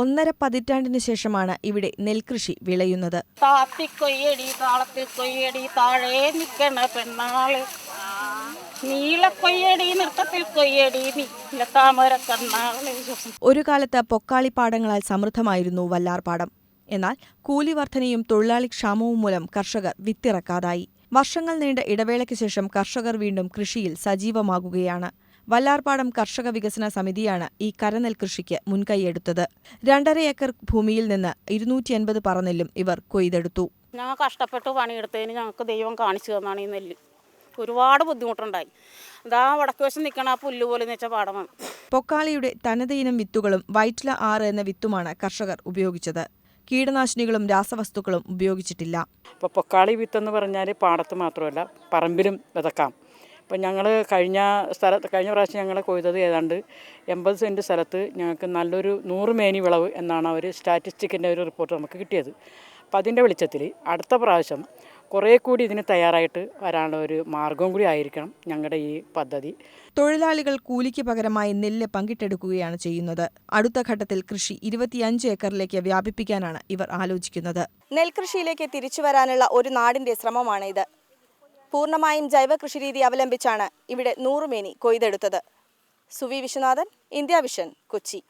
ഒന്നര പതിറ്റാണ്ടിന് ശേഷമാണ് ഇവിടെ നെൽകൃഷി വിളയുന്നത്. താത്തിക്കൊയ്യടി താളത്തിൽ കൊയ്യടി താഴെ നിൽക്കണ പെണ്ണാൾ. ഒരു കാലത്ത് പൊക്കാളി പാടങ്ങളാൽ സമൃദ്ധമായിരുന്നു വല്ലാർപാടം. എന്നാൽ കൂലി വർധനയും തൊഴിലാളി ക്ഷാമവും മൂലം കർഷകർ വിത്തിറക്കാതായി. വർഷങ്ങൾ നീണ്ട ഇടവേളയ്ക്ക് ശേഷം കർഷകർ വീണ്ടും കൃഷിയിൽ സജീവമാകുകയാണ്. വല്ലാർപാടം കർഷക വികസന സമിതിയാണ് ഈ കരനെൽ കൃഷിക്ക് മുൻകൈയെടുത്തത്. രണ്ടര ഏക്കർ ഭൂമിയിൽ നിന്ന് ഇരുന്നൂറ്റി എൺപത് പറനെല്ലും ഇവർ കൊയ്തെടുത്തു. ഞങ്ങൾ കഷ്ടപ്പെട്ട് പണിയെടുത്തതിന് ഞങ്ങൾക്ക് ദൈവം കാണിച്ചു തന്നാണ് ഈ നെല്ല്. ഒരുപാട് ബുദ്ധിമുട്ടുണ്ടായി. ഇതാ വടക്ക് വശം നിൽക്കണ ആ പുല്ല് പോലെ വെച്ച പാടമാണ് പൊക്കാളിയുടെ തനതയിനം വിത്തുകളും വൈറ്റ്ല ആറ് എന്ന വിത്തുമാണ് കർഷകർ ഉപയോഗിച്ചത്. കീടനാശിനികളും രാസവസ്തുക്കളും ഉപയോഗിച്ചിട്ടില്ല. ഇപ്പോൾ പൊക്കാളി വിത്തെന്ന് പറഞ്ഞാൽ പാടത്ത് മാത്രമല്ല പറമ്പിലും വിതക്കാം. ഇപ്പം ഞങ്ങൾ കഴിഞ്ഞ സ്ഥലത്ത് കഴിഞ്ഞ പ്രാവശ്യം ഞങ്ങൾ കൊയ്തത് ഏതാണ്ട് എൺപത് സെന്റ് സ്ഥലത്ത് ഞങ്ങൾക്ക് നല്ലൊരു നൂറ് മേനി വിളവ് എന്നാണ് അവർ സ്റ്റാറ്റിസ്റ്റിക്കിന്റെ ഒരു റിപ്പോർട്ട് നമുക്ക് കിട്ടിയത്. അപ്പം അതിന്റെ വെളിച്ചത്തിൽ അടുത്ത പ്രാവശ്യം കുറേ കൂടി ഇതിന് തയ്യാറായിട്ട് വരാനുള്ള ഒരു മാർഗവും കൂടി ആയിരിക്കണം ഞങ്ങളുടെ ഈ പദ്ധതി. തൊഴിലാളികൾ കൂലിക്ക് പകരമായി നെല്ല് പങ്കിട്ടെടുക്കുകയാണ് ചെയ്യുന്നത്. അടുത്ത ഘട്ടത്തിൽ കൃഷി ഇരുപത്തിയഞ്ച് ഏക്കറിലേക്ക് വ്യാപിപ്പിക്കാനാണ് ഇവർ ആലോചിക്കുന്നത്. നെൽകൃഷിയിലേക്ക് തിരിച്ചു വരാനുള്ള ഒരു നാടിന്റെ ശ്രമമാണ് ഇത് പൂർണമായും ജൈവ കൃഷിരീതി അവലംബിച്ചാണ് ഇവിടെ നൂറുമേനി കൊയ്തെടുത്തത്. Suvi Viswanathan India vision Kochi.